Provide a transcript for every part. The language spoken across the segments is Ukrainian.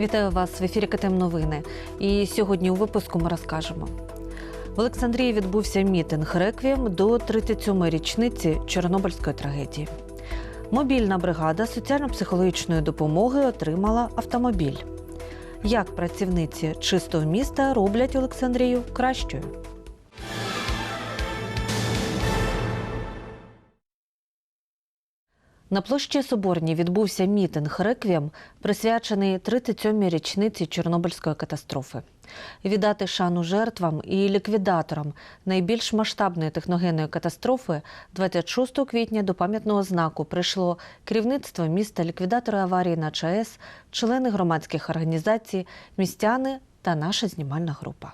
Вітаю вас в ефірі КТМ Новини. І сьогодні у випуску ми розкажемо. В Олександрії відбувся мітинг реквієм до 37-ї річниці Чорнобильської трагедії. Мобільна бригада соціально-психологічної допомоги отримала автомобіль. Як працівниці чистого міста роблять Олександрію кращою? На площі Соборній відбувся мітинг реквієм, присвячений 37-й річниці Чорнобильської катастрофи. Віддати шану жертвам і ліквідаторам найбільш масштабної техногенної катастрофи 26 квітня до пам'ятного знаку прийшло керівництво міста, ліквідатори аварії на ЧАЕС, члени громадських організацій, містяни та наша знімальна група.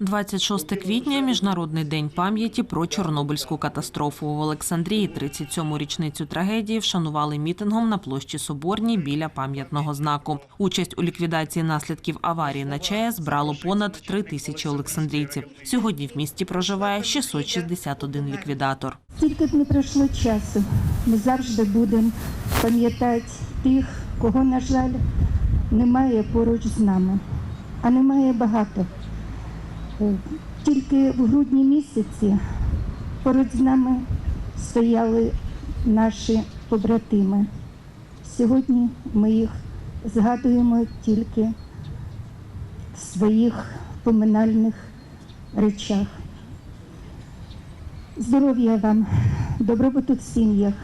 26 квітня міжнародний день пам'яті про Чорнобильську катастрофу в Олександрії. 37-му річницю трагедії вшанували мітингом на площі Соборній біля пам'ятного знаку. Участь у ліквідації наслідків аварії на ЧАЕС брало понад 3 тисячі олександрійців. Сьогодні в місті проживає 661 ліквідатор. Скільки б не пройшло часу, ми завжди будемо пам'ятати тих, кого, на жаль, немає поруч з нами. А немає багато. Тільки в грудні місяці поруч з нами стояли наші побратими. Сьогодні ми їх згадуємо тільки в своїх поминальних речах. Здоров'я вам, добробуту в сім'ях,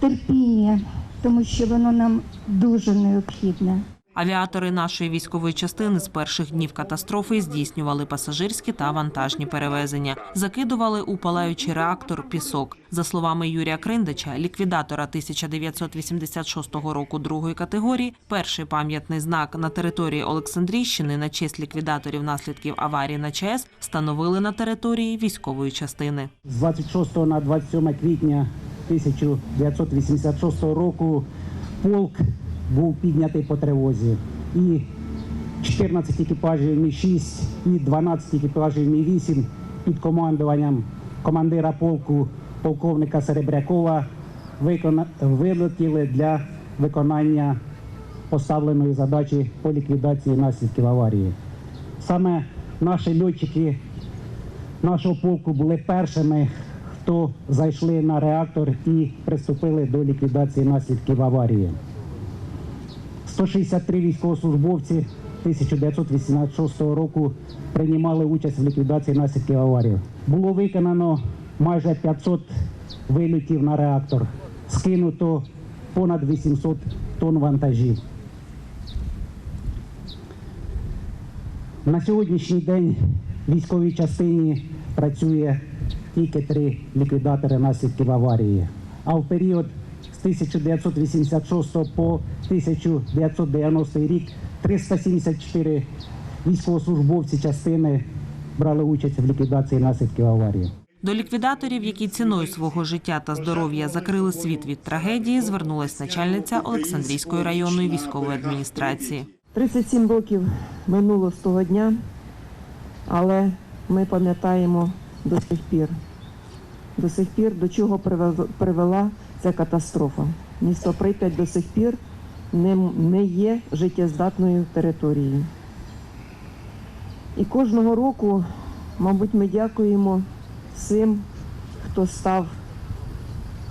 терпіння, тому що воно нам дуже необхідне. Авіатори нашої військової частини з перших днів катастрофи здійснювали пасажирські та вантажні перевезення, закидували у палаючий реактор пісок. За словами Юрія Криндача, ліквідатора 1986 року другої категорії, перший пам'ятний знак на території Олександрійщини на честь ліквідаторів наслідків аварії на ЧАЕС встановили на території військової частини. З 26 на 27 квітня 1986 року полк був піднятий по тривозі. І 14 екіпажів Мі-6 і 12 екіпажів Мі-8 під командуванням командира полку полковника Серебрякова вилетіли для виконання поставленої задачі по ліквідації наслідків аварії. Саме наші льотчики нашого полку були першими, хто зайшли на реактор і приступили до ліквідації наслідків аварії. 163 військовослужбовці 1986 року приймали участь в ліквідації наслідків аварії. Було виконано майже 500 вильотів на реактор, скинуто понад 800 тонн вантажів. На сьогоднішній день в військовій частині працює тільки три ліквідатори наслідків аварії. А в період з 1986 по 1990 рік 374 військовослужбовці частини брали участь в ліквідації наслідків аварії. До ліквідаторів, які ціною свого життя та здоров'я закрили світ від трагедії, звернулась начальниця Олександрійської районної військової адміністрації. 37 років минуло з того дня, але ми пам'ятаємо до сих пір. До сих пір до чого привела ця катастрофа. Місто Прип'ять до сих пір не, не є життєздатною територією. І кожного року, мабуть, ми дякуємо всім, хто став,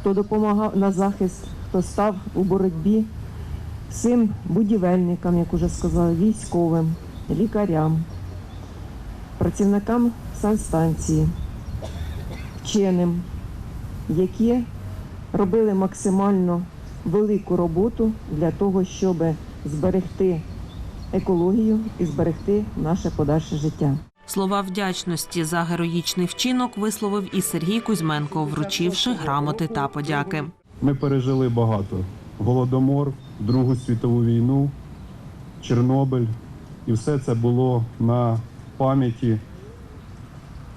хто допомагав на захист, хто став у боротьбі всім будівельникам, як уже сказали, військовим, лікарям, працівникам санстанції, вченим, які робили максимально велику роботу для того, щоб зберегти екологію і зберегти наше подальше життя. Слова вдячності за героїчний вчинок висловив і Сергій Кузьменко, вручивши грамоти та подяки. Ми пережили багато: голодомор, Другу світову війну, Чорнобиль, і все це було на пам'яті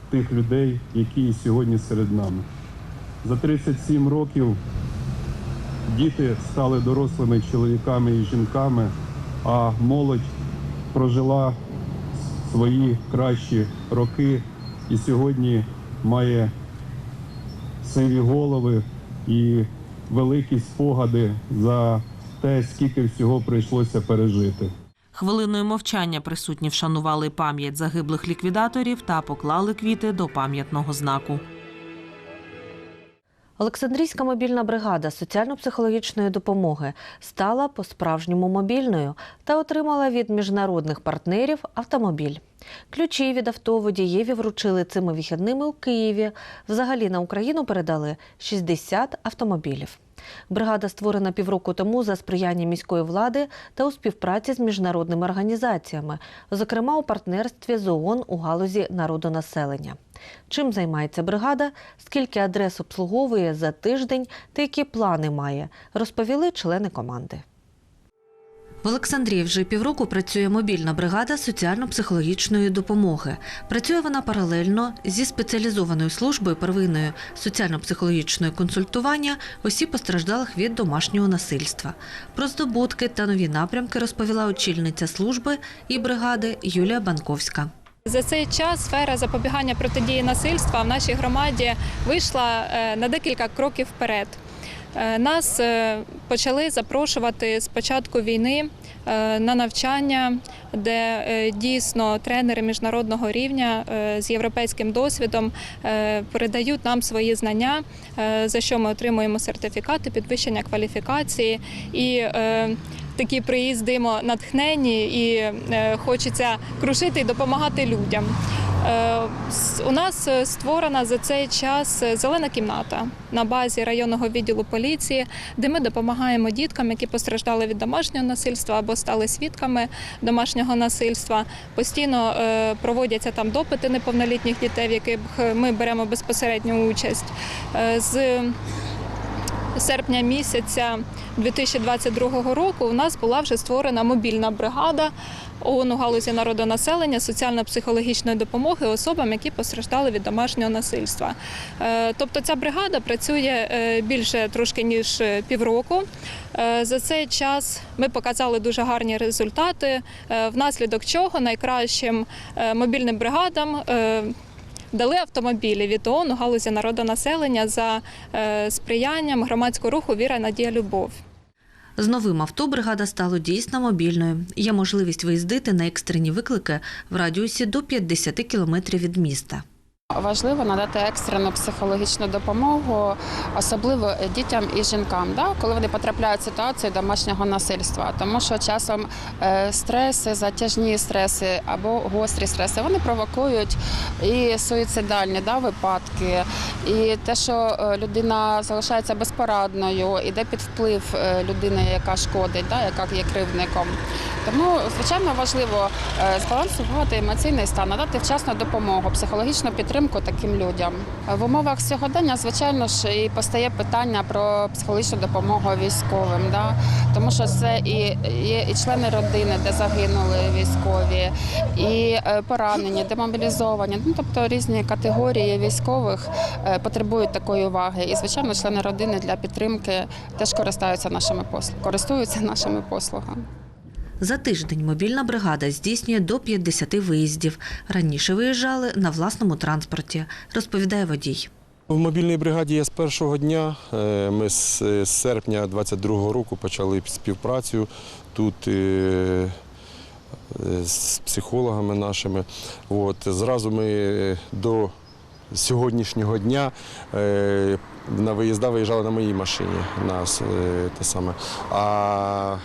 тих людей, які сьогодні серед нами. За 37 років діти стали дорослими чоловіками і жінками, а молодь прожила свої кращі роки і сьогодні має сиві голови і великі спогади за те, скільки всього прийшлося пережити. Хвилиною мовчання присутні вшанували пам'ять загиблих ліквідаторів та поклали квіти до пам'ятного знаку. Олександрійська мобільна бригада соціально-психологічної допомоги стала по-справжньому мобільною та отримала від міжнародних партнерів автомобіль. Ключі від авто водієві вручили цими вихідними у Києві. Взагалі на Україну передали 60 автомобілів. Бригада створена півроку тому за сприяння міської влади та у співпраці з міжнародними організаціями, зокрема у партнерстві з ООН у галузі народонаселення. Чим займається бригада, скільки адрес обслуговує за тиждень та які плани має, розповіли члени команди. В Олександрії вже півроку працює мобільна бригада соціально-психологічної допомоги. Працює вона паралельно зі спеціалізованою службою первинної соціально-психологічної консультування осіб постраждалих від домашнього насильства. Про здобутки та нові напрямки розповіла очільниця служби і бригади Юлія Банковська. За цей час сфера запобігання протидії насильства в нашій громаді вийшла е, на декілька кроків вперед. Е, Нас е, почали запрошувати з початку війни е, на навчання, де дійсно тренери міжнародного рівня з європейським досвідом передають нам свої знання, за що ми отримуємо сертифікати, підвищення кваліфікації і такі приїздимо натхнені і хочеться крушити і допомагати людям. Е, У нас е, створена за цей час е, зелена кімната на базі районного відділу поліції, де ми допомагаємо діткам, які постраждали від домашнього насильства або стали свідками домашнього насильства. Постійно проводяться там допити неповнолітніх дітей, в яких ми беремо безпосередню участь. З серпня місяця 2022 року у нас була вже створена мобільна бригада ООН у галузі народонаселення соціально-психологічної допомоги особам, які постраждали від домашнього насильства. Е, Тобто ця бригада працює е, більше трошки ніж е, півроку. За цей час ми показали дуже гарні результати, внаслідок чого найкращим мобільним бригадам. Дали автомобілі від ООН у галузі народонаселення за сприянням громадського руху Віра, Надія, Любов. З новим авто бригада стала дійсно мобільною. Є можливість виїздити на екстрені виклики в радіусі до 50 кілометрів від міста. Важливо надати екстрену психологічну допомогу, особливо дітям і жінкам, да, коли вони потрапляють в ситуацію домашнього насильства. Тому що часом е, стреси, затяжні стреси або гострі стреси вони провокують і суїцидальні да, випадки, і те, що е, людина залишається безпорадною, іде під вплив е, людини, яка шкодить, да, яка є кривдником. Тому, звичайно, важливо збалансувати емоційний стан, надати вчасну допомогу, психологічну підтримку таким людям. В умовах сьогодення, звичайно ж, і постає питання про психологічну допомогу військовим, да? тому що це і є і члени родини, де загинули військові, і е, поранені, демобілізовані. Ну, тобто різні категорії військових е, потребують такої уваги. І, звичайно, члени родини для підтримки теж користуються нашими послугами. Користуються нашими послугами. За тиждень мобільна бригада здійснює до 50 виїздів. Раніше виїжджали на власному транспорті, розповідає водій. В мобільній бригаді я з першого дня. Е, Ми з з серпня 22-го року почали співпрацю тут е, е, з психологами нашими. От, зразу ми до сьогоднішнього дня е, на виїзда виїжджали на моїй машині. Нас, е, те саме. А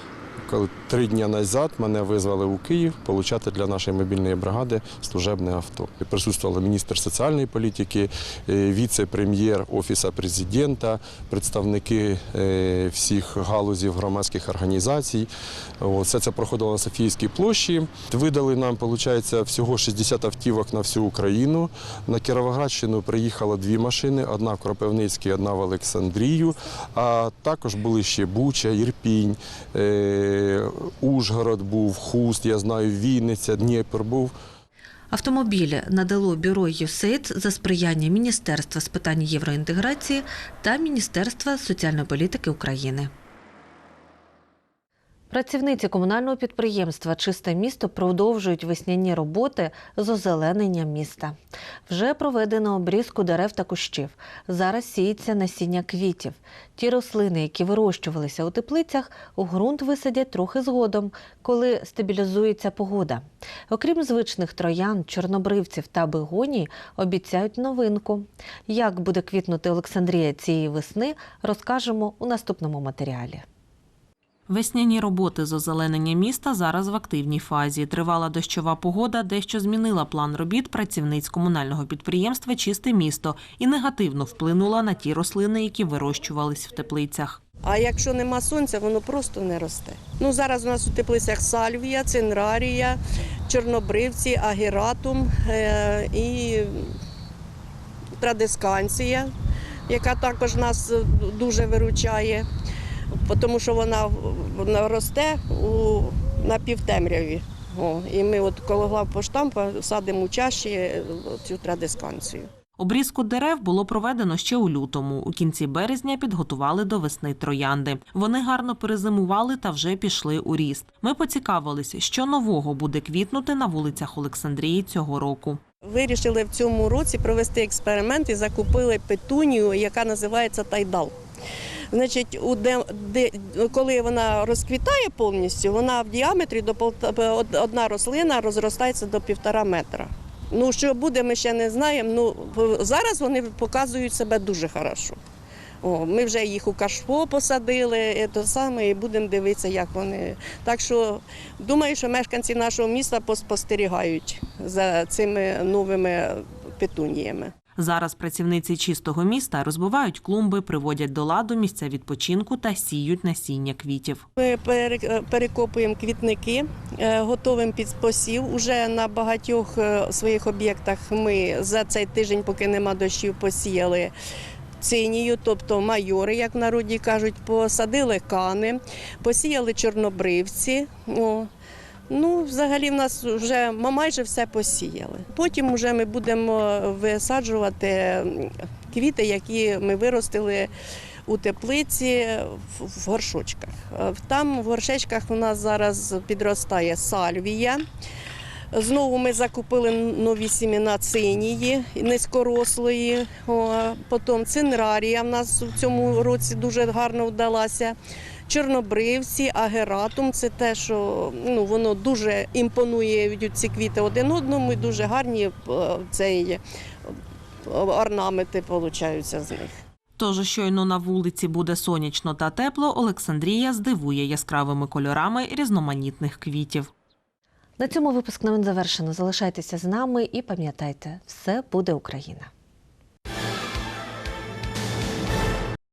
коли три дні назад мене визвали у Київ получати для нашої мобільної бригади служебне авто. Присутствували міністр соціальної політики, е, віце-прем'єр Офісу президента, представники е, всіх галузів громадських організацій. Все це проходило на Софійській площі. Видали нам, виходить, всього 60 автівок на всю Україну. На Кіровоградщину приїхало дві машини: одна в Кропивницький, одна в Олександрію. А також були ще Буча, Ірпінь, е, Ужгород був, Хуст, я знаю, Вінниця, Дніпр був. Автомобілі надало бюро ЮСЕЙД за сприяння Міністерства з питань євроінтеграції та Міністерства соціальної політики України. Працівниці комунального підприємства Чисте місто продовжують весняні роботи з озеленення міста. Вже проведено обрізку дерев та кущів. Зараз сіється насіння квітів. Ті рослини, які вирощувалися у теплицях, у ґрунт висадять трохи згодом, коли стабілізується погода. Окрім звичних троян, чорнобривців та бегоній, обіцяють новинку. Як буде квітнути Олександрія цієї весни, розкажемо у наступному матеріалі. Весняні роботи з озеленення міста зараз в активній фазі. Тривала дощова погода дещо змінила план робіт працівниць комунального підприємства Чисте місто і негативно вплинула на ті рослини, які вирощувались в теплицях. А якщо нема сонця, воно просто не росте. Ну зараз у нас у теплицях сальвія, цинрарія, чорнобривці, агератум е- і традисканція, яка також нас е, дуже виручає, тому що вона, вона росте у, на півтемряві. О, і ми от коло главпоштампа садимо у чаші е, цю традисканцію. Обрізку дерев було проведено ще у лютому. У кінці березня підготували до весни троянди. Вони гарно перезимували та вже пішли у ріст. Ми поцікавилися, що нового буде квітнути на вулицях Олександрії цього року. Вирішили в цьому році провести експеримент і закупили петунію, яка називається тайдал. Значить, де, де, коли вона розквітає повністю, вона в діаметрі до одна рослина розростається до півтора метра. Ну, що буде, ми ще не знаємо. Ну, зараз вони показують себе дуже хорошо. О, ми вже їх у кашпо посадили, і то саме, і будемо дивитися, як вони. Так що думаю, що мешканці нашого міста поспостерігають за цими новими петуніями. Зараз працівниці чистого міста розбивають клумби, приводять до ладу місця відпочинку та сіють насіння квітів. Ми пере- перекопуємо квітники, е, готовимо під посів. Уже на багатьох е, своїх об'єктах ми за цей тиждень, поки нема дощів, посіяли. Цинію, тобто майори, як в народі кажуть, посадили кани, посіяли чорнобривці. Ну, взагалі, в нас вже ми майже все посіяли. Потім вже ми будемо висаджувати квіти, які ми виростили у теплиці в- горшочках. Е, Там в горшечках у нас зараз підростає сальвія. Знову ми закупили нові сімена цинії низькорослої. Потім цинрарія в нас в цьому році дуже гарно вдалася. Чорнобривці, агератум це те, що ну, воно дуже імпонує ці квіти один одному і дуже гарні е, цей, е, орнаменти получаються з них. Тож щойно на вулиці буде сонячно та тепло, Олександрія здивує яскравими кольорами різноманітних квітів. На цьому випуск новин завершено. Залишайтеся з нами і пам'ятайте, все буде Україна.